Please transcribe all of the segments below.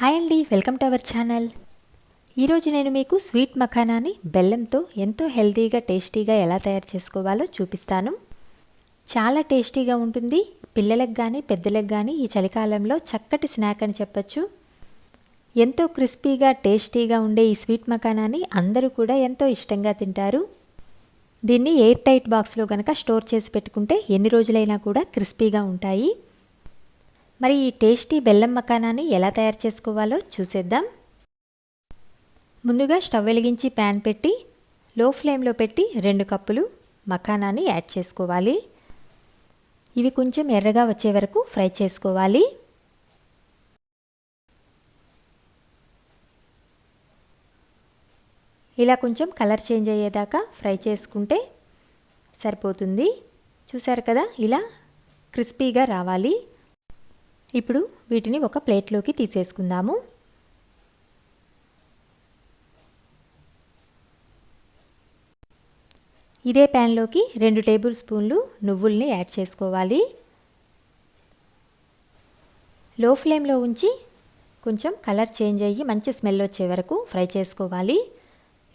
Hi అండి welcome to our channel. ఈరోజు నేను మీకు స్వీట్ మఖానాని బెల్లంతో ఎంతో హెల్తీగా టేస్టీగా ఎలా తయారు చేసుకోవాలో చూపిస్తాను. చాలా టేస్టీగా ఉంటుంది. పిల్లలకు కానీ పెద్దలకు కానీ ఈ చలికాలంలో చక్కటి స్నాక్ అని చెప్పచ్చు. ఎంతో క్రిస్పీగా టేస్టీగా ఉండే ఈ స్వీట్ మఖానాని అందరూ కూడా ఎంతో ఇష్టంగా తింటారు. దీన్ని ఎయిర్ టైట్ బాక్స్లో కనుక స్టోర్ చేసి పెట్టుకుంటే ఎన్ని రోజులైనా కూడా క్రిస్పీగా ఉంటాయి. మరి ఈ టేస్టీ బెల్లం మకానాన్ని ఎలా తయారు చేసుకోవాలో చూసేద్దాం. ముందుగా స్టవ్ వెలిగించి ప్యాన్ పెట్టి లో ఫ్లేమ్లో పెట్టి రెండు కప్పులు మకానాన్ని యాడ్ చేసుకోవాలి. ఇవి కొంచెం ఎర్రగా వచ్చే వరకు ఫ్రై చేసుకోవాలి. ఇలా కొంచెం కలర్ చేంజ్ అయ్యేదాకా ఫ్రై చేసుకుంటే సరిపోతుంది. చూసారు కదా ఇలా క్రిస్పీగా రావాలి. ఇప్పుడు వీటిని ఒక ప్లేట్లోకి తీసేసుకుందాము. ఇదే ప్యాన్లోకి రెండు టేబుల్ స్పూన్లు నువ్వుల్ని యాడ్ చేసుకోవాలి. లో ఫ్లేమ్లో ఉంచి కొంచెం కలర్ చేంజ్ అయ్యి మంచి స్మెల్ వచ్చే వరకు ఫ్రై చేసుకోవాలి.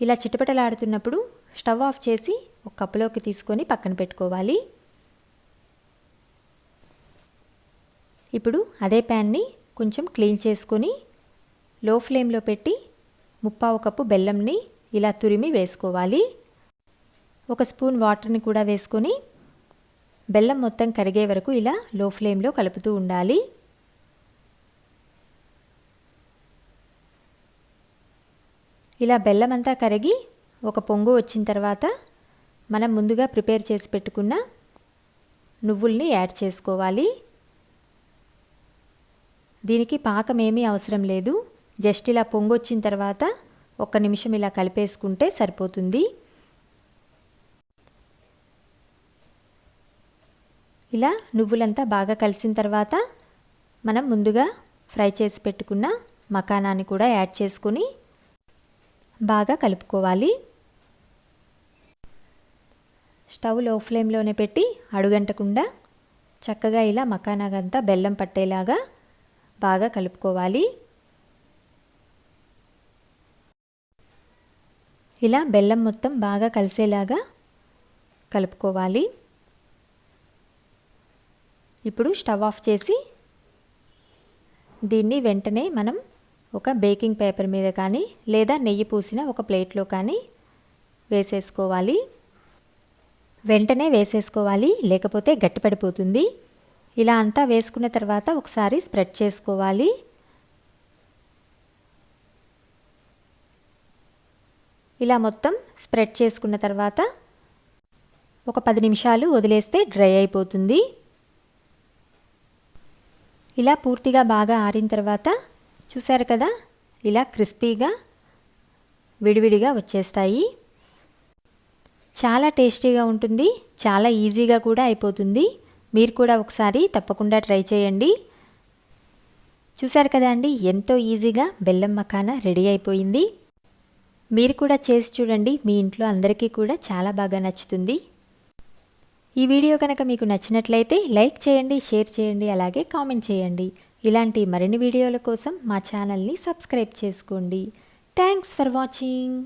ఇలా చిటపటలాడుతున్నప్పుడు స్టవ్ ఆఫ్ చేసి ఒక కప్పులోకి తీసుకొని పక్కన పెట్టుకోవాలి. ఇప్పుడు అదే ప్యాన్ని కొంచెం క్లీన్ చేసుకొని లో ఫ్లేమ్లో పెట్టి ముప్పావు కప్పు బెల్లంని ఇలా తురిమి వేసుకోవాలి. ఒక స్పూన్ వాటర్ని కూడా వేసుకొని బెల్లం మొత్తం కరిగే వరకు ఇలా లో ఫ్లేమ్లో కలుపుతూ ఉండాలి. ఇలా బెల్లం అంతా కరిగి ఒక పొంగు వచ్చిన తర్వాత మనం ముందుగా ప్రిపేర్ చేసి పెట్టుకున్న నువ్వుల్ని యాడ్ చేసుకోవాలి. దీనికి పాకం ఏమీ అవసరం లేదు. జస్ట్ ఇలా పొంగొచ్చిన తర్వాత ఒక్క నిమిషం ఇలా కలిపేసుకుంటే సరిపోతుంది. ఇలా నువ్వులంతా బాగా కలిసిన తర్వాత మనం ముందుగా ఫ్రై చేసి పెట్టుకున్న మకానాన్ని కూడా యాడ్ చేసుకొని బాగా కలుపుకోవాలి. స్టవ్లో ఫ్లేమ్లోనే పెట్టి అడుగంటకుండా చక్కగా ఇలా మకానాగంతా బెల్లం పట్టేలాగా బాగా కలుపుకోవాలి. ఇలా బెల్లం మొత్తం బాగా కలిసేలాగా కలుపుకోవాలి. ఇప్పుడు స్టవ్ ఆఫ్ చేసి దీన్ని వెంటనే మనం ఒక బేకింగ్ పేపర్ మీద కానీ లేదా నెయ్యి పూసిన ఒక ప్లేట్లో కానీ వేసేసుకోవాలి. వెంటనే వేసేసుకోవాలి లేకపోతే గట్టిపడిపోతుంది. ఇలా అంతా వేసుకున్న తర్వాత ఒకసారి స్ప్రెడ్ చేసుకోవాలి. ఇలా మొత్తం స్ప్రెడ్ చేసుకున్న తర్వాత ఒక పది నిమిషాలు వదిలేస్తే డ్రై అయిపోతుంది. ఇలా పూర్తిగా బాగా ఆరిన తర్వాత చూసారు కదా ఇలా క్రిస్పీగా విడివిడిగా వచ్చేస్తాయి. చాలా టేస్టీగా ఉంటుంది చాలా ఈజీగా కూడా అయిపోతుంది. మీరు కూడా ఒకసారి తప్పకుండా ట్రై చేయండి. చూశారు కదా అండి ఎంతో ఈజీగా బెల్లం మకాన రెడీ అయిపోయింది. మీరు కూడా చేసి చూడండి మీ ఇంట్లో అందరికీ కూడా చాలా బాగా నచ్చుతుంది. ఈ వీడియో కనుక మీకు నచ్చినట్లయితే లైక్ చేయండి షేర్ చేయండి అలాగే కామెంట్ చేయండి. ఇలాంటి మరిన్ని వీడియోల కోసం మా ఛానల్ని సబ్స్క్రైబ్ చేసుకోండి. Thanks for watching.